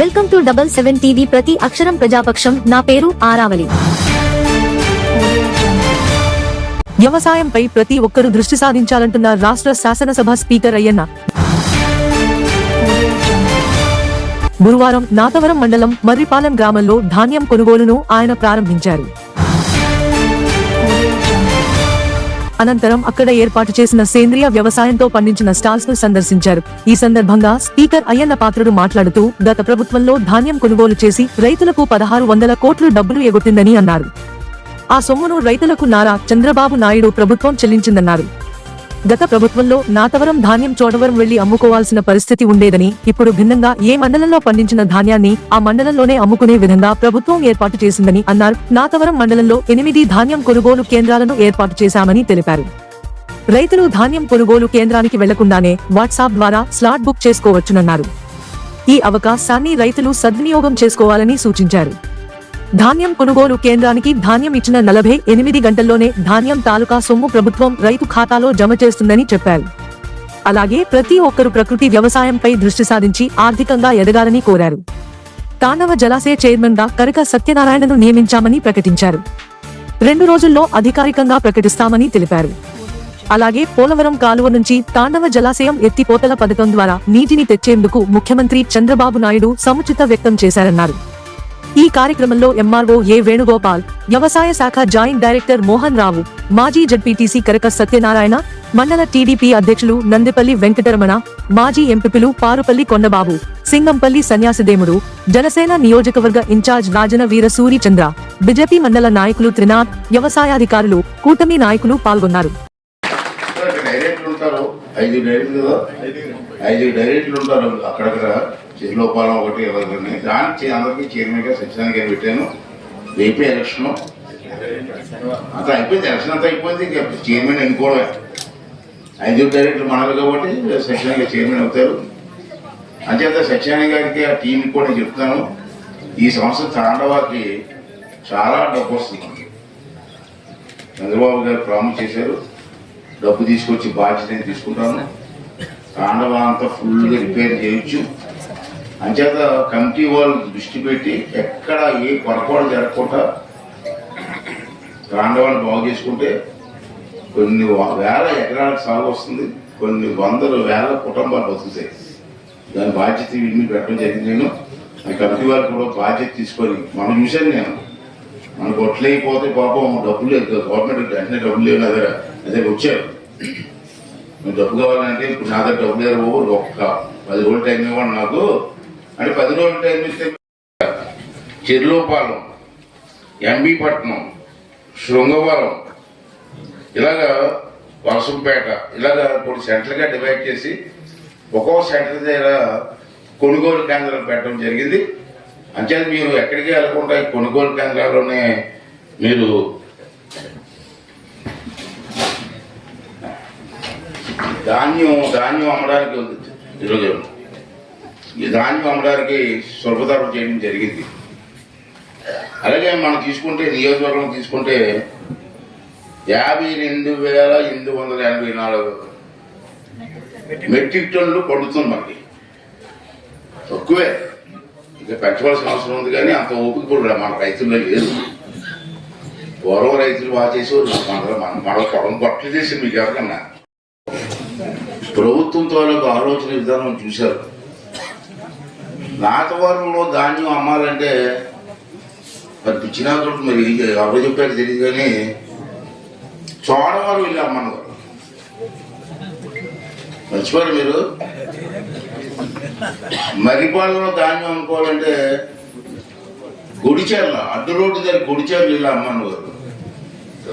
Welcome to double seven TV ప్రతి అక్షరం ప్రజాపక్షం. నా పేరు ఆరావలి వ్యవసాయంపై ప్రతి ఒక్కరూ దృష్టి సాధించాలంటున్న రాష్ట్ర శాసనసభ స్పీకర్ అయ్యన్న. గురువారం నాతవరం మండలం మర్రిపాలెం గ్రామంలో ధాన్యం కొనుగోలును ఆయన ప్రారంభించారు. అనంతరం అక్కడ ఏర్పాటు చేసిన సేంద్రియ వ్యవసాయంతో పండించిన స్టాల్స్ను సందర్శించారు. ఈ సందర్భంగా స్పీకర్ అయ్యన్న పాత్రుడు మాట్లాడుతూ గత ప్రభుత్వంలో ధాన్యం కొనుగోలు చేసి రైతులకు పదహారు వందల కోట్లు డబ్బులు ఎగొట్టిందని అన్నారు. ఆ సొమ్మును రైతులకు నారా చంద్రబాబు నాయుడు ప్రభుత్వం చెల్లించిందన్నారు. గత ప్రభుత్వంలో నాతవరం ధాన్యం చోడవరం వెళ్ళి అమ్ముకోవాల్సిన పరిస్థితి ఉండేదని ఇప్పుడు భిన్నంగా ఏ మండలంలో పండించిన ధాన్యాన్ని ఆ మండలంలోనే అమ్ముకునే విధంగా ప్రభుత్వం ఏర్పాటు చేసిందని అన్నారు. నాతవరం మండలంలో ఎనిమిది ధాన్యం కొనుగోలు కేంద్రాలను ఏర్పాటు చేశామని తెలిపారు. రైతులు ధాన్యం కొనుగోలు కేంద్రానికి వెళ్ళకుండానే వాట్సాప్ ద్వారా స్లాట్ బుక్ చేసుకోవచ్చునన్నారు. ఈ అవకాశాన్ని రైతులు సద్వినియోగం చేసుకోవాలని సూచించారు. ధాన్యం కొనుగోలు కేంద్రానికి ధాన్యం ఇచ్చిన నలభై ఎనిమిది గంటల్లోనే ధాన్యం తాలూకా సొమ్ము ప్రభుత్వం రైతు ఖాతాలో జమ చేస్తుందని చెప్పారు. అలాగే ప్రతి ఒక్కరు ప్రకృతి వ్యవసాయంపై దృష్టి సాధించి ఆర్థికంగా ఎదగాలని కోరారు. తాండవ జలాశయ చైర్మన్గా కరక సత్యనారాయణను నియమించామని ప్రకటించారు. రెండు రోజుల్లో అధికారికంగా ప్రకటిస్తామని తెలిపారు. అలాగే పోలవరం కాలువ నుంచి తాండవ జలాశయం ఎత్తిపోతల పథకం ద్వారా నీటిని తెచ్చేందుకు ముఖ్యమంత్రి చంద్రబాబు నాయుడు సముచిత వ్యక్తం చేశారన్నారు. ఈ కార్యక్రమంలో ఎంఆర్ఓ ఏ వేణుగోపాల్ వ్యవసాయ శాఖ జాయింట్ డైరెక్టర్ మోహన్ రావు మాజీ జడ్పీటీసీ కరక సత్యనారాయణ మండల టీడీపీ అధ్యక్షులు నందిపల్లి వెంకటరమణ మాజీ ఎంపీలు పారుపల్లి కొండబాబు సింగంపల్లి సన్యాసిదేముడు జనసేన నియోజకవర్గ ఇన్ఛార్జ్ రాజన వీర సూరిచంద్ర బీజేపీ మండల నాయకులు త్రినాథ్ వ్యవసాయాధికారులు కూటమి నాయకులు పాల్గొన్నారు. ఐదు ఉంటారు అక్కడక్కడ చిరులోపాలెం ఒకటి ఇరవై దానికి అందరికీ చైర్మన్గా సత్యనారాయణ గారు పెట్టాను రేపే ఎలక్షన్ అంతా అయిపోయింది. ఎలక్షన్ అంతా అయిపోయింది. ఇంకా చైర్మన్ ఎన్నుకోవడమే ఐదు డైరెక్టర్ మనలు కాబట్టి సత్యనారాయణ గారు చైర్మన్ అవుతారు. అంచేత సత్యనారాయణ గారికి ఆ టీంకి కూడా నేను చెప్తాను. ఈ సంవత్సరం తాండవాకి చాలా డబ్బు వస్తుంది. చంద్రబాబు గారు ప్రామిస్ చేశారు. డబ్బు తీసుకొచ్చి బాధ్యత నేను తీసుకుంటాను. తాండవ అంతా ఫుల్గా రిపేర్ చేయొచ్చు. అంచేత కమిటీ వాళ్ళు దృష్టి పెట్టి ఎక్కడ ఏ పొరపాటు జరగకుండా తాండవాన్ని బాగు చేసుకుంటే కొన్ని వేల ఎకరాలకు సాగు వస్తుంది కొన్ని వందల వేల కుటుంబాలు వస్తుంది దాని బాధ్యత వీటి మీద పెట్టడం జరిగింది. నేను ఆ కమిటీ వారు కూడా బాధ్యత తీసుకొని మనం చూశాను నేను మనకు ఒట్లయిపోతే పాపం డబ్బులు లేదు. గవర్నమెంట్ వెంటనే డబ్బులు లేవు నా దగ్గర. అదే వచ్చారు. డబ్బు కావాలంటే ఇప్పుడు నా దగ్గర డబ్బులు లేరు ఒక్క పది రోజులు టైం ఇవ్వండి నాకు. అంటే పది రోజులు టైం ఇస్తే చెర్లోపాలెం ఎంబీపట్నం శృంగవరం ఇలాగా వర్షంపేట ఇలాగా కొన్ని సెంటర్లుగా డివైడ్ చేసి ఒక్కో సెంటర్ దగ్గర కొనుగోలు కేంద్రం పెట్టడం జరిగింది. అంచేది మీరు ఎక్కడికి వెళ్ళకుండా ఈ కొనుగోలు కేంద్రాల్లోనే మీరు ధాన్యం ధాన్యం అమ్మడానికి ఉంది. ఈరోజు ఈ ధాన్యం అమ్మడానికి సులభతరం చేయడం జరిగింది. అలాగే మనం తీసుకుంటే నియోజకవర్గం తీసుకుంటే యాభై రెండు వేల ఎనిమిది వందల ఎనభై నాలుగు మెట్రిక్ టన్నులు పడుతుంది మనకి. తక్కువే. ఇక పెంచవలసిన అవసరం ఉంది కానీ అంత ఓపిక కూడా మన రైతుల్లో లేదు. పూర్వం రైతులు బాగా చేసేవారు. మన మన మన పొలం కొట్లు చేసి మీకు ఎవరికన్నా. ప్రభుత్వం తాలూకు ఆలోచన విధానం చూశారు. నాటవరంలో ధాన్యం అమ్మాలంటే మరి పిచ్చినాథుడు మరి ఎవరు చెప్పారు తెలియదు కానీ చోడవరం వెళ్ళి అమ్మన్నారు. మర్చిపోరు మీరు? మరిపాలలో ధాన్యం అమ్ముకోవాలంటే గుడిచేర్ల అడ్డు రోడ్డు దగ్గర గుడిచేర్లు వెళ్ళి అమ్మను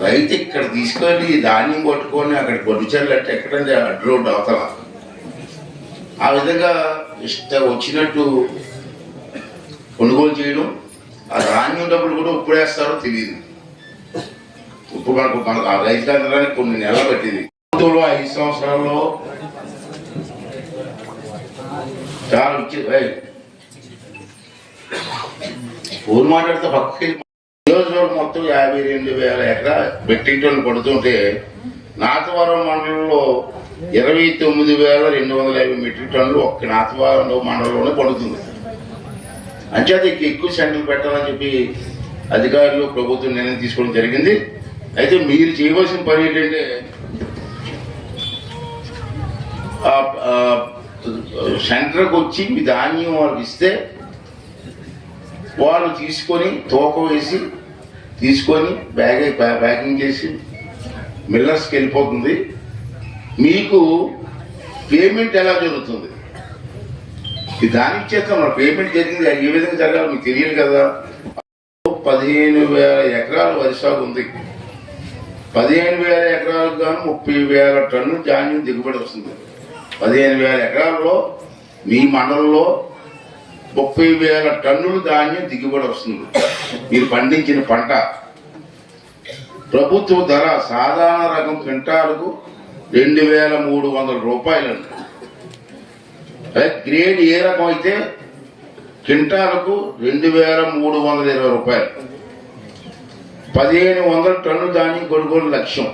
రైతు ఇక్కడ తీసుకొని ధాన్యం కొట్టుకొని అక్కడ గుడిచేర్లు అంటే ఎక్కడంటే అడ్డు రోడ్డు అవతల. ఆ విధంగా ఇష్ట వచ్చినట్టు కొనుగోలు చేయడం ఆ ధాన్యం డబ్బులు కూడా ఇప్పుడేస్తారో తెలియదు ఇప్పుడు మనకు మనకు ఆ రైతులందరానికి కొన్ని నెలలు పట్టింది. ప్రభుత్వంలో ఐదు సంవత్సరాల్లో చాలా ఇచ్చి ఫోన్ మాట్లాడితే పక్కకి నియోజకవర్గం మొత్తం యాభై రెండు వేల ఎకరా మెట్రిక్ పడుతుంటే నాతవరం మండలంలో ఇరవై తొమ్మిది వేల రెండు వందల యాభై మెట్రిక్ టన్నులు ఒక్క నాతవరం మండలంలోనే పండుతుంది. అంచేత ఎక్కువ సెంటర్లు పెట్టాలని చెప్పి అధికారులు ప్రభుత్వం నిర్ణయం తీసుకోవడం జరిగింది. అయితే మీరు చేయవలసిన పని ఏంటంటే సెంటర్కి వచ్చి మీ ధాన్యం వాళ్ళకి ఇస్తే వాళ్ళు తీసుకొని తూకం వేసి తీసుకొని బ్యాగ్ ప్యా- ప్యాకింగ్ చేసి మిల్లర్స్కి వెళ్ళిపోతుంది. మీకు పేమెంట్ ఎలా జరుగుతుంది? దానికి చేస్తాం మన పేమెంట్ జరిగింది ఏ విధంగా జరగాలి మీకు తెలియదు కదా. పదిహేను వేల ఎకరాల వరి సాగు ఉంది. పదిహేను వేల ఎకరాలకు గాను ముప్పై వేల టన్ను ధాన్యం దిగుబడి వస్తుంది. పదిహేను వేల ఎకరాల్లో మీ మండలంలో ముప్పై వేల టన్నులు ధాన్యం దిగుబడి వస్తుంది. మీరు పండించిన పంట. ప్రభుత్వ ధర సాధారణ రకం క్వింటాలకు రెండు వేల మూడు వందల రూపాయలండి అదే గ్రేడ్ ఏ రకం అయితే క్వింటాలకు రెండు వేల మూడు వందల ఇరవై రూపాయలు. పదిహేను వందల టన్ను ధాన్యం కొనుగోలు లక్ష్యం.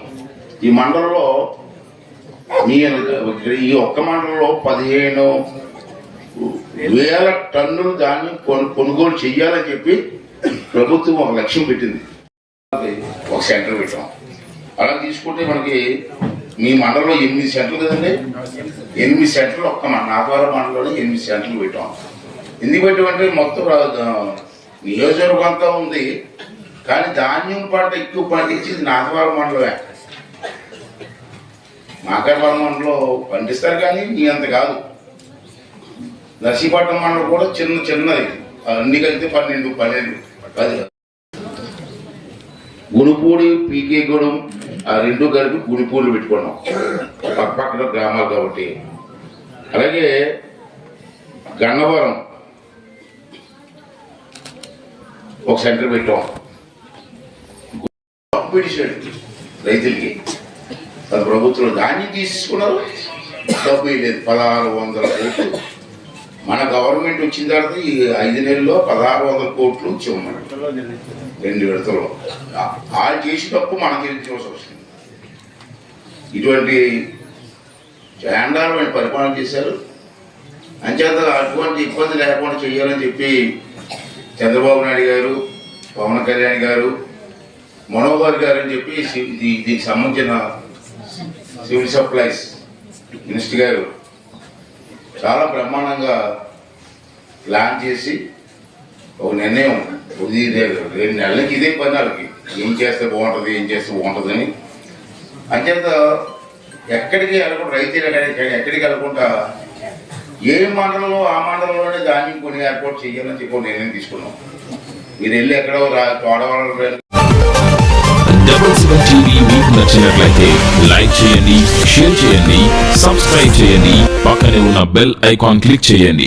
ఈ మండలంలో మీ ఈ ఒక్క మండలంలో పదిహేను వేల టన్నులు ధాన్యం కొను- కొనుగోలు చెయ్యాలని చెప్పి ప్రభుత్వం ఒక లక్ష్యం పెట్టింది. ఒక సెంటర్ పెట్టాం. అలా తీసుకుంటే మనకి మీ మండలంలో ఎనిమిది సెంటర్లు కదండి? ఎనిమిది సెంటర్లు ఒక్క నాగవరం మండలంలో ఎనిమిది సెంటర్లు పెట్టాం. ఎందుకు పెట్టామంటే మొత్తం రా- నియోజకవర్గం అంతా ఉంది. కానీ ధాన్యం పంట ఎక్కువ పండించేది నాగవరం మండలమే. నాగవరం మండలం పండిస్తారు కానీ నీ అంత కాదు. నర్సీపట్నం మండలం కూడా చిన్న చిన్నది. అన్ని కలిపితే పన్నెండు పన్నెండు పది. గుణపూడి పీకేగూడెం ఆ రెండు కలిపి గుణపూడి పెట్టుకున్నాం. పక్క పక్కన గ్రామాలు కాబట్టి. అలాగే గన్నవరం ఒక సెంటర్ పెట్టాం. పెట్టి రైతులకి. తన ప్రభుత్వం ధాన్యం తీసుకున్నారు డబ్బు లేదు. పదహారు వందల కోట్లు. మన గవర్నమెంట్ వచ్చిన తర్వాత ఈ ఐదు నెలల్లో పదహారు వందల కోట్లు ఇచ్చి మనం రెండు విడతలు వాళ్ళు చేసి తప్పు మనకి వస్తుంది ఇటువంటి చాండాలమైన పరిపాలన చేశారు. అంచేత అటువంటి ఇబ్బంది లేకుండా చేయాలని చెప్పి చంద్రబాబు నాయుడు గారు పవన్ కళ్యాణ్ గారు మనోహర్ గారు అని చెప్పి దీనికి సంబంధించిన సివిల్ సప్లైస్ మినిస్టర్ గారు చాలా బ్రహ్మాండంగా ప్లాన్ చేసి ఒక నిర్ణయం రెండు నెలలకి ఇదే పని వాళ్ళకి. ఏం చేస్తే బాగుంటుంది ఏం చేస్తే బాగుంటుంది అంచేత ఎక్కడికి వెళ్ళకుండా రైతులు ఎక్కడికి ఎక్కడికి వెళ్ళకుండా ఏ మండలంలో ఆ మండలంలోనే ధాన్యం కొని ఏర్పాటు చేయాలని చెప్పి నిర్ణయం తీసుకున్నాం. మీరు వెళ్ళి ఎక్కడో రా మీకు నచ్చినట్లయితే లైక్ చేయండి షేర్ చేయండి సబ్స్క్రైబ్ చేయండి పక్కనే ఉన్న బెల్ ఐకాన్ క్లిక్ చేయండి.